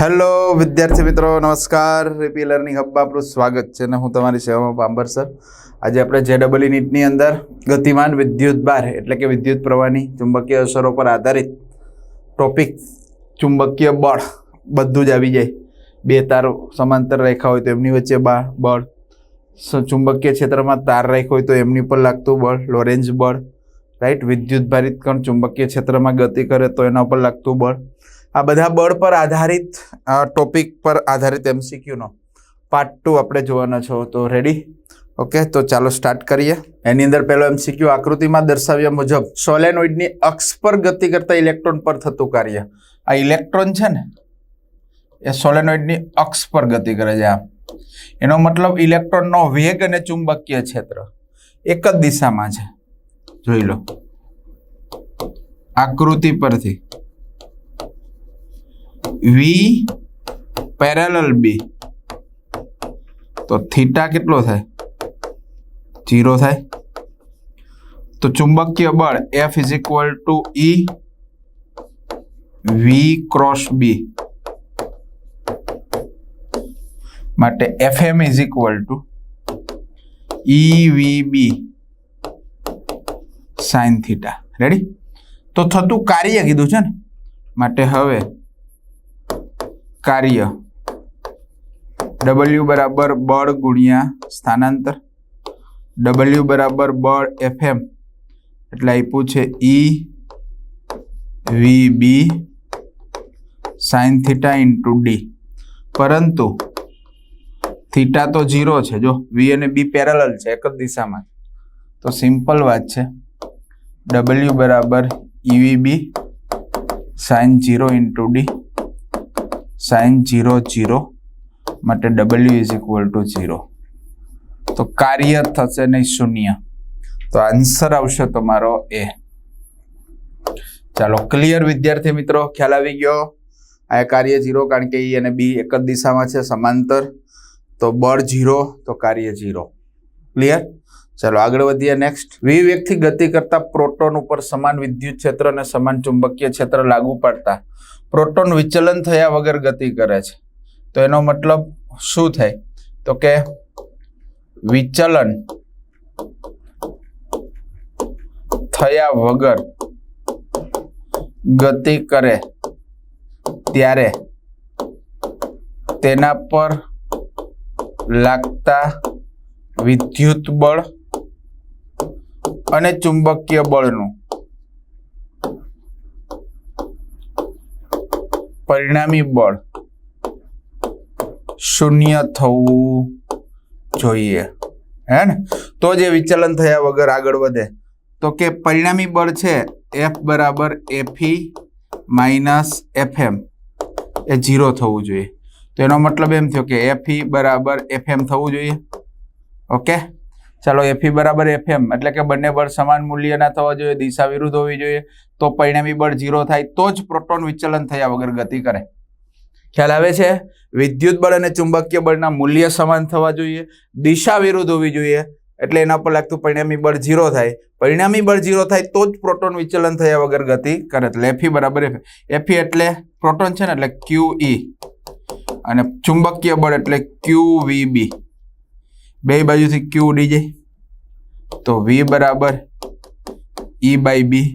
Hello, વિદ્યાર્થી મિત્રો, નમસ્કાર. રીપી લર્નિંગ હબ આપણું સ્વાગત છે અને હું તમારી સેવામાં પાંબર સર. આજે આપણે જે ડબલ નીટની અંદર ગતિમાન વિદ્યુત બાર, એટલે કે વિદ્યુત પ્રવાહની ચુંબકીય અસરો પર આધારિત ટોપિક ચુંબકીય બળ બધું જ આવી જાય. બે તાર સમાંતર રેખા હોય તો એમની વચ્ચે બાર બળ. ચુંબકીય ક્ષેત્રમાં તાર રેખ હોય તો એમની પર લાગતું બળ લોરેન્જ બળ. રાઈટ? વિદ્યુત ભારિત કણ ચુંબકીય ક્ષેત્રમાં ગતિ કરે તો એના ઉપર લાગતું બળ. આ બધા બળ પર આધારિત ટોપિક પર આધારિત એમસીક્યુનો પાર્ટ ટુ આપણે જોવાનો છો. તો રેડી ઓકે તો ચાલો સ્ટાર્ટ કરીએ. એની અંદર પહેલો એમસીક્યુ આકૃતિમાં દર્શાવ્યા મુજબ સોલેનોઇડની અક્ષ પર ગતિ કરતા ઇલેક્ટ્રોન પર થતું કાર્ય. આ ઇલેક્ટ્રોન છે ને, એ સોલેનોઇડની અક્ષ પર ગતિ કરે છે આમ એનો મતલબ ઇલેક્ટ્રોનનો વેગ અને ચુંબકીય ક્ષેત્ર એક જ દિશામાં છે. જોઈ લો. આકૃતિ પરથી વી પેરેલલ બી તો થીટા કેટલો થાય જીરો થાય તો ચુંબકીય બળ F is equal to E V cross B માટે F M is equal to E V B sine theta ready તો થતું કાર્ય કીધું છે ને માટે હવે કાર્ય. ડબલ્યુ બરાબર બળ ગુણ્યા સ્થાનાંતર. ડબલ્યુ બરાબર બળ એફએમ એટલે આપ્યું છે E V B sine theta into D પરંતુ થીટા તો ઝીરો છે, જો વી અને બી પેરેલલ છે, એક જ દિશામાં. તો સિમ્પલ વાત છે. ડબલ્યુ બરાબર EV B sine zero into D sine zero zero માટે W is equal to zero તો કાર્ય થશે નહીં શૂન્ય. તો આન્સર આવશે તમારો એ ચાલો ક્લિયર વિદ્યાર્થી મિત્રો, ખ્યાલ આવી ગયો? આ કાર્ય ઝીરો કારણ કે ઈ અને બી એક જ દિશામાં છે, સમાંતર. તો બળ ઝીરો તો કાર્ય ઝીરો ક્લિયર ચાલો, આગળ વધીએ નેક્સ્ટ વિવેકથી ગતિ કરતા પ્રોટોન ઉપર સમાન વિદ્યુત ક્ષેત્ર અને સમાન ચુંબકીય ક્ષેત્ર લાગુ પડતા. પ્રોટોન વિચલન થયા વગર ગતિ કરે છે. તો એનો મતલબ શું થાય? તો કે વિચલન થયા વગર ગતિ કરે ત્યારે તેના પર લાગતા વિદ્યુત બળ અને ચુંબકીય બળનું પરિણામી બળ શૂન્ય થવું જોઈએ. હે ને? તો જે વિચલન થયા વગર આગળ વધે. તો કે પરિણામી બળ છે એફ બરાબર એફી માઇનસ એફએમ એ ઝીરો થવું જોઈએ. તો એનો મતલબ એમ થયો કે એફી બરાબર એફએમ થવું જોઈએ. ઓકે? ચાલો એફઈ બરાબર એફએમ એટલે કે બંને બળ સમાન મૂલ્યના થવા જોઈએ, દિશા વિરુદ્ધ હોવી જોઈએ. તો પરિણામી બળ ઝીરો થાય, તો જ પ્રોટોન વિચલન થયા વગર ગતિ કરે. ખ્યાલ આવે છે? વિદ્યુત બળ અને ચુંબકીય બળના મૂલ્ય સમાન થવા જોઈએ, દિશા વિરુદ્ધ હોવી જોઈએ, એટલે એના પર લાગતું પરિણામી બળ ઝીરો થાય. પરિણામી બળ ઝીરો થાય, તો જ પ્રોટોન વિચલન થયા વગર ગતિ કરે, એટલે એફી બરાબર એફ એફી એટલે પ્રોટોન છે ને, એટલે ક્યુ ઈ અને ચુંબકીય બળ એટલે ક્યુ વી બી બે બાજુથી ક્યુ ઉડી જાય. તો વી બરાબર ઈ બાય બી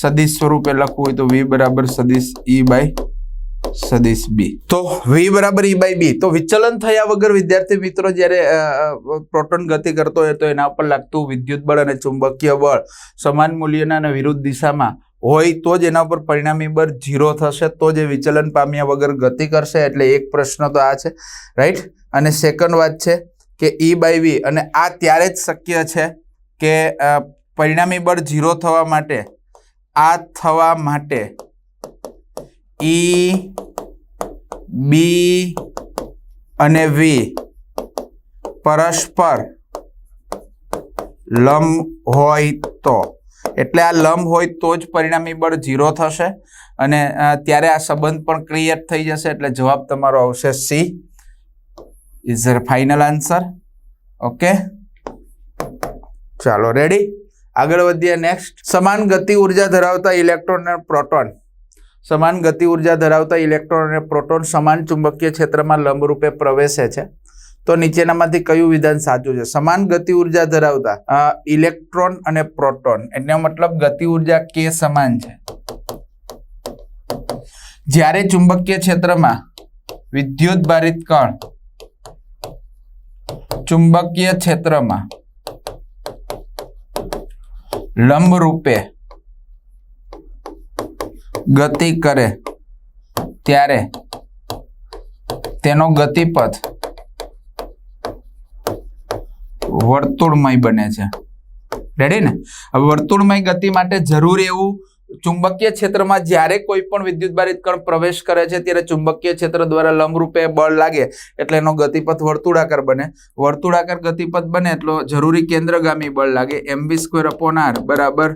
સદીશ સ્વરૂપે લખવું હોય તો વી બરાબર સદીશ ઈ બાય સદિશ બી તો વી બરાબર ઈ બાય બી તો વિચલન થયા વગર વિદ્યાર્થી મિત્રો જ્યારે પ્રોટોન ગતિ કરતો હોય તો એના ઉપર લાગતું વિદ્યુત બળ અને ચુંબકીય બળ સમાન મૂલ્યના અને વિરુદ્ધ દિશામાં હોય તો જ એના ઉપર પરિણામી બળ ઝીરો થશે. તો જ એ વિચલન પામ્યા વગર ગતિ કરશે. એટલે એક પ્રશ્ન તો આ છે. રાઈટ અને સેકન્ડ વાત છે. કે ઈ બાય વી અને આ ત્યારે જ શક્ય છે કે પરિણામી બળ ઝીરો થવા માટે, આ થવા માટે ઈ બી અને વી પરસ્પર લંબ હોય તો. એટલે આ લંબ હોય તો જ પરિણામી બળ ઝીરો થશે. અને ત્યારે આ સંબંધ પણ ક્રિએટ થઈ જશે. એટલે જવાબ તમારો આવશે C is final answer okay ચાલો રેડી આગળ વધીએ નેક્સ્ટ સમાન ગતિ ઊર્જા ધરાવતા ઇલેક્ટ્રોન અને પ્રોટોન સમાન ગતિ ઊર્જા ધરાવતા ઇલેક્ટ્રોન અને પ્રોટોન સમાન ચુંબકીય ક્ષેત્રમાં લંબરૂપે પ્રવેશે છે. તો નીચેનામાંથી કયું વિધાન સાચું છે? સમાન ગતિ ઊર્જા ધરાવતા ઇલેક્ટ્રોન અને પ્રોટોન એટલે મતલબ ગતિ ઊર્જા કે સમાન છે. જ્યારે ચુંબકીય ક્ષેત્રમાં વિદ્યુત ભારિત કણ ચુંબકીય ક્ષેત્રમાં લંબરૂપે ગતિ કરે ત્યારે તેનો ગતિપથ વર્તુળમય બને છે. રેડી ને? હવે વર્તુળમય ગતિ માટે જરૂર એવું ચુંબકીય ક્ષેત્રમાં જ્યારે કોઈ પણ વિદ્યુત ભારિત કણ પ્રવેશ કરે છે, ત્યારે ચુંબકીય ક્ષેત્ર દ્વારા લંબરૂપે બળ લાગે એટલે એનો ગતિપથ વર્તુળાકાર બને. વર્તુળાકાર ગતિપથ બને એટલો જરૂરી કેન્દ્રગામી બળ લાગે. M B square upon R બરાબર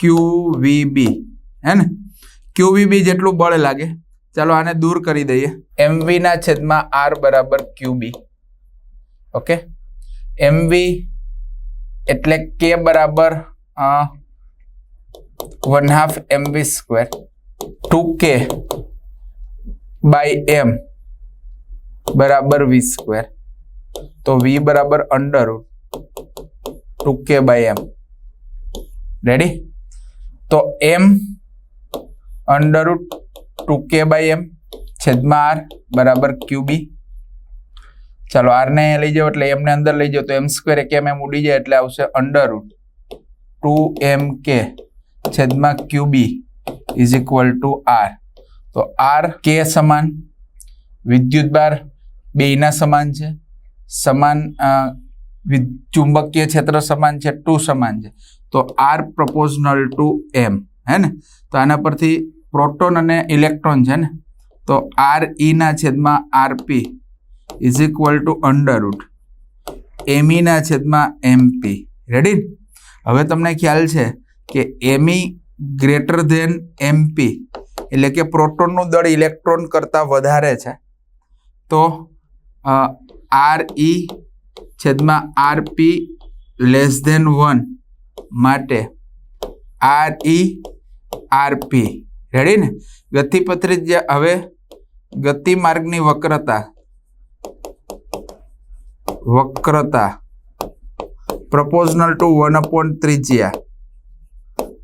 ક્યુ વી હે ને? ક્યુ વી બી જેટલું બળ લાગે. ચાલો આને દૂર કરી દઈએ. એમ ના છેદમાં આર બરાબર ક્યુ બી. ઓકે? એમ એટલે કે બરાબર one half M V square two K by M બરાબર વી સ્ક્વેર તો વી બરાબર under two K by M ready તો M under two K by M છેદમાં આર બરાબર ક્યુબી ચાલો આર ને અહીંયા લઈ જાઓ એટલે એમને અંદર લઈ જાઓ તો એમ સ્ક્વેર એક એમ એમ ઉડી જાય એટલે આવશે અંડર ટુ એમ કે છેદમાં QB is equal to R તો આર કે સમાન? વિદ્યુત બાર બેયના સમાન છે. સમાન ચુંબકીય ક્ષેત્ર સમાન છે, ટુ સમાન છે. તો આર પ્રપોઝનલ ટુ એમ હે ને? તો આના પરથી પ્રોટોન અને ઇલેક્ટ્રોન છે ને? તો આર ઈના છેદમાં R P is equal to under root એમીના છેદમાં એમપી રેડી હવે તમને ખ્યાલ છે કે એમી ગ્રેટર ધેન એમપી એટલે કે પ્રોટોનનું દળ ઇલેક્ટ્રોન કરતાં વધારે છે. તો આર ઈ છેદમાં R P less than one માટે R E R P ready ને? ગતિપત્રી જે હવે ગતિમાર્ગની વક્રતા વક્રતા પ્રપોઝનલ ટુ વન અપોન ત્રિજ્યા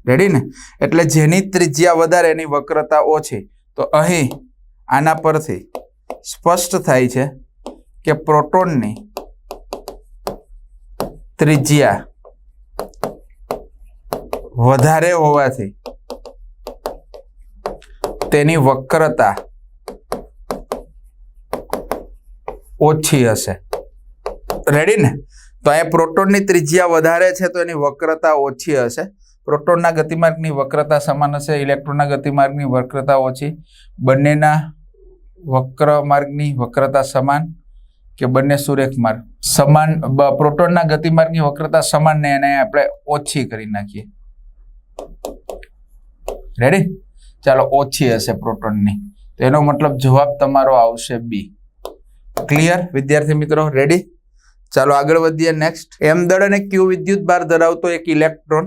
રેડી ને એટલે જેની ત્રિજ્યા વધારે, એની વક્રતા ઓછી. તો અહીં આના પરથી સ્પષ્ટ થાય છે કે પ્રોટોનની ત્રિજ્યા વધારે હોવાથી તેની વક્રતા ઓછી હશે. રેડી ને તો અહીંયા પ્રોટોનની ત્રિજ્યા વધારે છે, તો એની વક્રતા ઓછી હશે. પ્રોટોનના ગતિમાર્ગની વક્રતા સમાન હશે, ઇલેક્ટ્રોનના ગતિમાર્ગની વક્રતા ઓછી, બંનેના વક્ર માર્ગની વક્રતા સમાન કે બંને સુરેખ માર્ગ? સમાન પ્રોટોનના ગતિમાર્ગની વક્રતા સમાન ને એને આપણે ઓછી કરી નાખીએ. રેડી ચાલો, ઓછી હશે પ્રોટોનની. તો એનો મતલબ જવાબ તમારો આવશે બી ક્લિયર વિદ્યાર્થી મિત્રો રેડી ચાલો, આગળ વધીએ નેક્સ્ટ એમ દળ અને ક્યુ વિદ્યુત ભાર ધરાવતો એક ઇલેક્ટ્રોન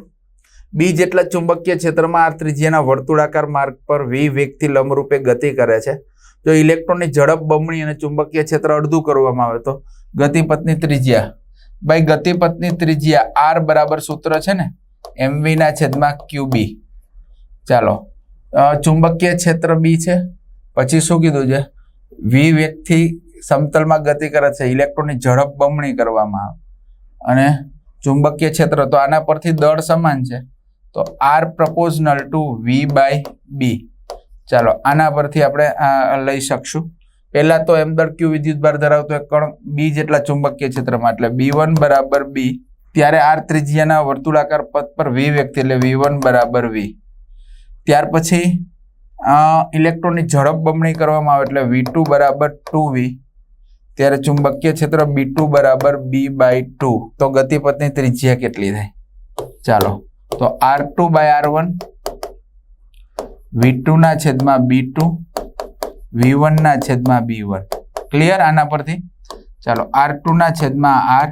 બી જેટલા ચુંબકીય ક્ષેત્રમાં આ ત્રિજ્યાના વર્તુળાકાર માર્ગ પર વી વેગથી લંબરૂપે ગતિ કરે છે. જો ઇલેક્ટ્રોનની ઝડપ બમણી અને ચુંબકીય ક્ષેત્ર અડધું કરવામાં આવે તો ગતિપથની ત્રિજ્યા. ભાઈ, ગતિપથની ત્રિજ્યા આર બરાબર સૂત્ર છે ને? એમવીના છેદમાં ક્યુબી ચાલો. ચુંબકીય ક્ષેત્ર બી છે. પછી શું કીધું છે? વી વેગથી સમતલમાં ગતિ કરે છે. ઇલેક્ટ્રોનની ઝડપ બમણી કરવામાં આવે. અને ચુંબકીય ક્ષેત્ર તો આના પરથી દળ સમાન છે. તો R proportional to V by B ચાલો, આના પરથી આપણે લઈ શકશું. પહેલાં તો એમ દર ક્યુ વિદ્યુત ભાર ધરાવતો એક કણ બી જેટલા ચુંબકીય ક્ષેત્રમાં. એટલે બી વન બરાબર બી ત્યારે આર ત્રિજ્યાના વર્તુળાકાર પથ પર વી વ્યક્તિ, એટલે વી વન બરાબર વી ત્યાર પછી ઇલેક્ટ્રોનની ઝડપ બમણી કરવામાં આવે એટલે વી ટુ બરાબર ટુ વી ત્યારે ચુંબકીય ક્ષેત્ર બી ટુ બરાબર બી બાય ટુ તો ગતિપથની ત્રિજ્યા કેટલી થાય? ચાલો. તો R two by R one V ટુના છેદમાં બી ટુ વી વનના છેદમાં બી વન ક્લિયર આના પરથી? ચાલો આર ટુના છેદમાં આર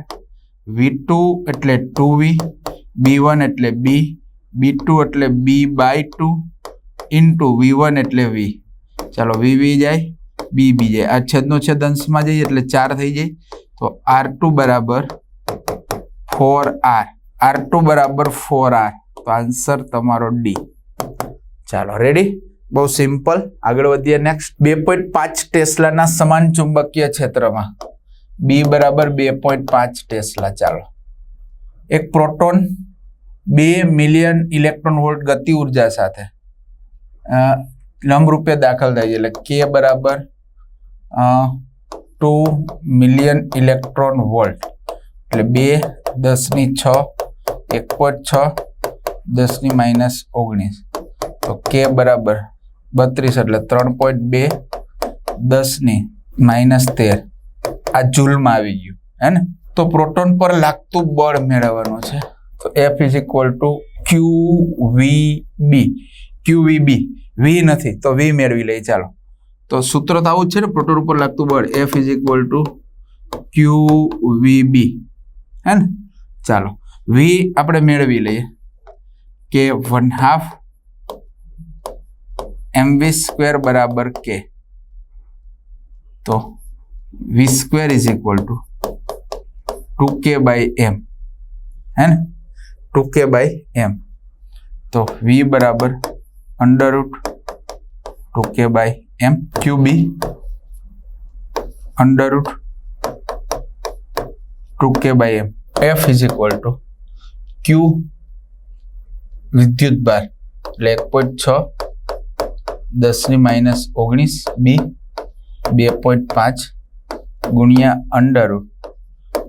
વી ટુ એટલે ટુ વી બી વન એટલે બી બી ટુ એટલે B by two into V one એટલે વી ચાલો વી વી જાય બી બી જાય. આ છેદનો છેદ અંશમાં જઈએ એટલે ચાર થઈ જાય. તો આર ટુ બરાબર ફોર આર આર ટુ બરાબર ફોર આર તો આન્સર તમારો ડી ચાલો રેડી બહુ સિમ્પલ આગળ વધીએ નેક્સ્ટ બે પોઈન્ટ પાંચ ટેસ્લાના સમાન ચુંબકીય ક્ષેત્રમાં. બી બરાબર બે પોઈન્ટ પાંચ ટેસ્લા. ચાલો. એક પ્રોટોન, બે મિલિયન ઇલેક્ટ્રોન વોલ્ટ ગતિ ઊર્જા સાથે લંબરૂપે દાખલ થાય છે. એટલે કે બરાબર ટુ મિલિયન ઇલેક્ટ્રોન વોલ્ટ. એટલે બે, દસની છ એક પોઈન્ટ છ, દસની માઇનસ ઓગણીસ. તો કે બરાબર બત્રીસ એટલે ત્રણ પોઈન્ટ બે, દસની માઇનસ તેર. આ જૂલમાં આવી ગયું, હે ને? તો પ્રોટોન પર લાગતું બળ મેળવવાનું છે. તો F is equal to Q V B Q V B V નથી, તો વી મેળવી લઈએ, ચાલો. તો સૂત્ર તો આવું જ છે ને, પ્રોટોન ઉપર લાગતું બળ. F is equal to Q V B હે ને? ચાલો. વી આપણે મેળવી લઈએ કે one half M V square બરાબર કે તો V square is equal to two K by M હે ને? ટુ કે બાય એમ તો વી બરાબર under root two K by M Q B under root two K by M F is equal to Q વિદ્યુત ભાર. એટલે એક point છ દસની માઇનસ ઓગણીસ. બી બે પોઈન્ટ પાંચ. ગુણ્યા અંડર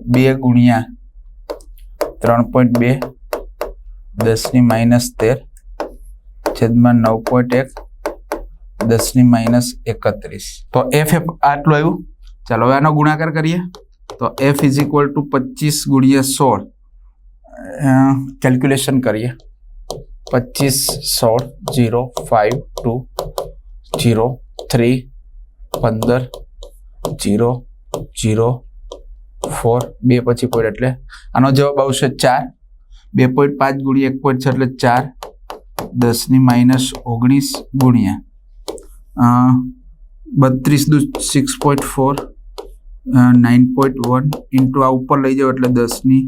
બે ગુણ્યા ત્રણ પોઈન્ટ બે. દસની માઇનસ તેર. છેદમાં નવ પોઈન્ટ એક. દસની માઇનસ એકત્રીસ. તો એફ એફ આટલું આવ્યું. ચાલો હવે આનો ગુણાકાર કરીએ. તો એફ ઇઝ ઇક્વલ ટુ પચીસ ગુણ્યા સોળ. કેલ્ક્યુલેશન કરીએ. પચીસ, સોળ, zero five two, zero, three, પંદર, જીરો જીરો, ફોર, બે પછી પોઈન્ટ એટલે આનો જવાબ આવશે ચાર. બે પોઈન્ટ પાંચ ગુણ્યા એક પોઈન્ટ છ એટલે ચાર. દસની માઇનસ ઓગણીસ ગુણ્યા. બત્રીસ two six point four nine point one into આ ઉપર લઈ જાઓ એટલે દસની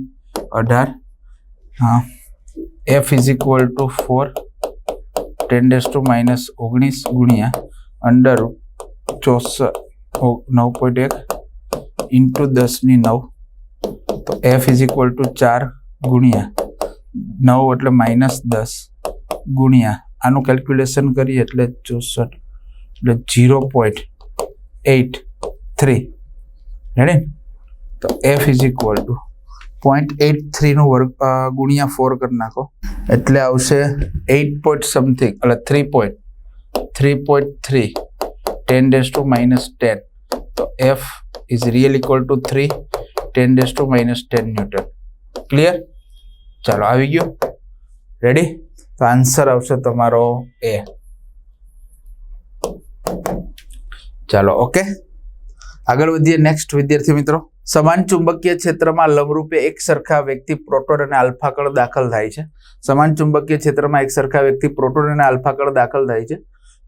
અઢાર. હા. F is equal to four ten raise to minus ઓગણીસ ગુણ્યા અંડર ચોસઠ નવ પોઈન્ટ એક ઇન્ટુ દસની નવ. તો એફ ઇઝ ઇક્વલ ટુ ચાર ગુણ્યા નવ એટલે માઇનસ દસ ગુણ્યા. આનું કેલ્ક્યુલેશન કરીએ એટલે ચોસઠ, એટલે zero point eight three ready તો F is equal to point eight થ્રીનો વર્ગ ગુણ્યા ફોર કરી નાખો. એટલે આવશે એટ પોઈન્ટ સમથિંગ એટલે three point three point three ten raise to minus ten તો F is real equal to three ten raise to minus ten newton clear ચાલો, આવી ગયો. રેડી તો આન્સર આવશે તમારો એ ચાલો ઓકે આગળ વધીએ નેક્સ્ટ વિદ્યાર્થી મિત્રો. સમાન ચુંબકીય ક્ષેત્રમાં લંબરૂપે એક સરખા વ્યક્તિ પ્રોટોન અને આલ્ફા કણ દાખલ થાય છે. સમાન ચુંબકીય ક્ષેત્રમાં એક સરખા વ્યક્તિ પ્રોટોન અને આલ્ફા કણ દાખલ થાય છે.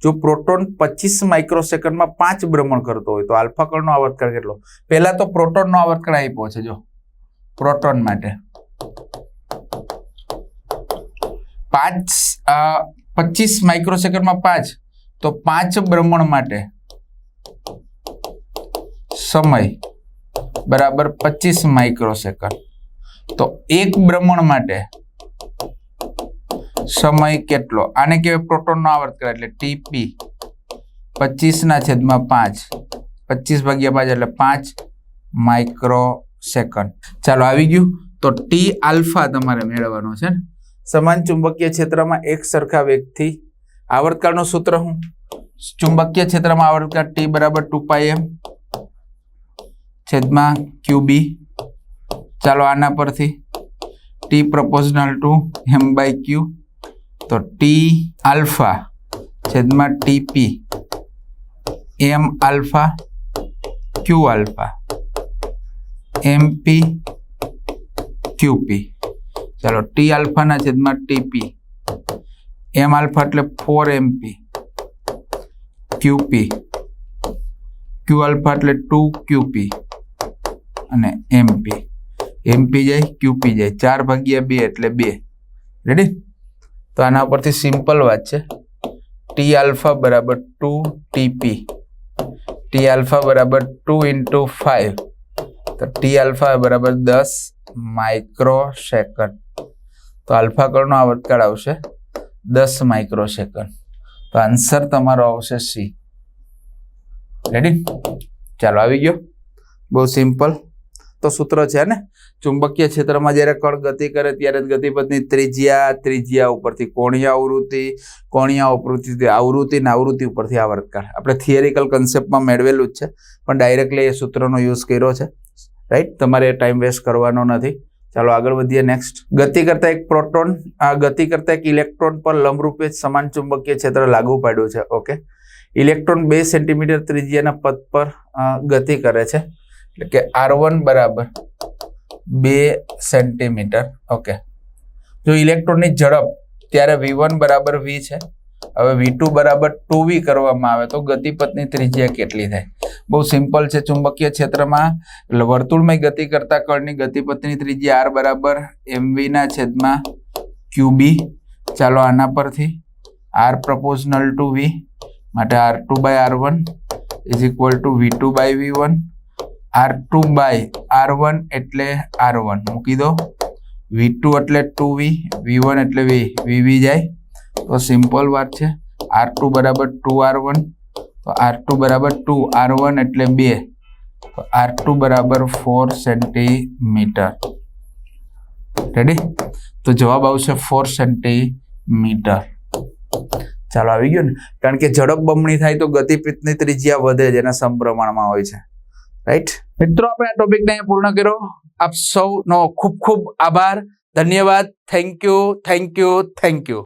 જો પ્રોટોન પચીસ માઇક્રોસેકન્ડમાં પાંચ ભ્રમણ કરતો હોય તો આલ્ફા કણનો આવર્તકાળ કેટલો? પહેલા તો પ્રોટોનનો આવર્તકાળ આપ્યો છે જો. પ્રોટોન માટે. પાંચ પચીસ માઇક્રોસેકન્ડમાં પાંચ, તો પાંચ ભ્રમણ માટે સમય બરાબર પચીસ માઇક્રોસેકન્ડ. તો એક ભ્રમણ માટે સમય કેટલો? આને કહેવાય પ્રોટોનનો આવર્ત કરે એટલે ટીપી પચીસના છેદમાં પાંચ. પચીસ ભાગ્યા પાંચ એટલે પાંચ માઇક્રો સેકન્ડ ચાલો આવી ગયું. તો ટી આલ્ફા તમારે મેળવવાનો છે ને. સમાન ચુંબકીય ક્ષેત્રમાં એક સરખા વેગથી આવર્તકાળનું સૂત્ર હું ચુંબકીય ક્ષેત્રમાં આવર્તકાળ ટી બરાબર ટુ પાઈ એમ. છેદમાં ક્યુ બી ચાલો આના પરથી. T proportional to M by Q તો ટી આલ્ફા છેદમાં TP M alpha Q alpha MP QP ચાલો ટી આલ્ફાના છેદમાં ટીપી એમ આલ્ફા એટલે four MP QP Q alpha એટલે ટુ ક્યુપી અને એમપી એમપી જાય ક્યુપી જાય. ચાર ભાગ્યા બે એટલે બે. રેડી તો આના ઉપરથી સિમ્પલ વાત છે. ટી આલ્ફા બરાબર ટુ ટીપી ટી આલ્ફા બરાબર ટુ ઇન્ટુ ફાઈવ તો ટી આલ્ફા બરાબર દસ માઇક્રો સેકન્ડ તો આલ્ફા કળનો આવર્તકાળ આવશે દસ માઇક્રો સેકન્ડ તો આન્સર તમારો આવશે સી રેડી ચાલો, આવી ગયો. બહુ સિમ્પલ તો સૂત્ર છે ને? ચુંબકીય ક્ષેત્રમાં જ્યારે કણ ગતિ કરે ત્યારે ગતિપથની ત્રિજ્યા ત્રિજ્યા ઉપરથી કોણીય આવૃત્તિ કોણીય આવૃત્તિ આવૃત્તિ ને આવૃત્તિ ઉપરથી આવર્તકાળ આપણે થિયરિકલ કન્સેપ્ટમાં મેળવેલું જ છે, પણ ડાયરેક્ટલી એ સૂત્રનો યુઝ કર્યો છે. રાઈટ તમારે ટાઈમ વેસ્ટ કરવાનો નથી. ચાલો આગળ વધીએ નેક્સ્ટ ગતિ કરતા એક પ્રોટોન આ ગતિ કરતા એક ઇલેક્ટ્રોન પર લંબરૂપે સમાન ચુંબકીય ક્ષેત્ર લાગુ પાડ્યું છે. ઓકે ઇલેક્ટ્રોન બે સેન્ટીમીટર ત્રિજ્યાના પદ પર ગતિ કરે છે. એટલે કે આર વન બરાબર બે સેન્ટીમીટર. ઓકે જો ઇલેક્ટ્રોનની ઝડપ ત્યારે વી વન બરાબર વી છે. હવે વી ટુ બરાબર ટુ વી કરવામાં આવે તો ગતિપથની ત્રિજ્યા કેટલી થાય? બહુ સિમ્પલ છે, ચુંબકીય ક્ષેત્રમાં. એટલે વર્તુળમય ગતિ કરતા કળની ગતિપથની ત્રિજ્યા આર બરાબર એમવીના છેદમાં ક્યુબી ચાલો આના પરથી આર પ્રપોઝનલ ટુ વી માટે R two by R one is equal to V two by V one R two by R one એટલે આર વન મૂકી દો. વી ટુ એટલે ટુ વી વી વન એટલે વી વી વી જાય. તો simple વાત છે. આર ટુ બરાબર ટુ આર વન તો આર ટુ બરાબર ટુ આર વન એટલે બે. તો આર ટુ બરાબર ફોર સેન્ટીમીટર રેડી તો જવાબ આવશે ફોર સેન્ટીમીટર ચાલો, આવી ગયું ને? કારણ કે ઝડપ બમણી થાય તો ગતિપીતની ત્રિજ્યા વધે જેના સમપ્રમાણમાં હોય છે. રાઈટ મિત્રો, આપણે આ ટોપિકને પૂર્ણ કર્યો. આપ સૌનો ખૂબ ખૂબ આભાર. ધન્યવાદ. Thank you thank you thank you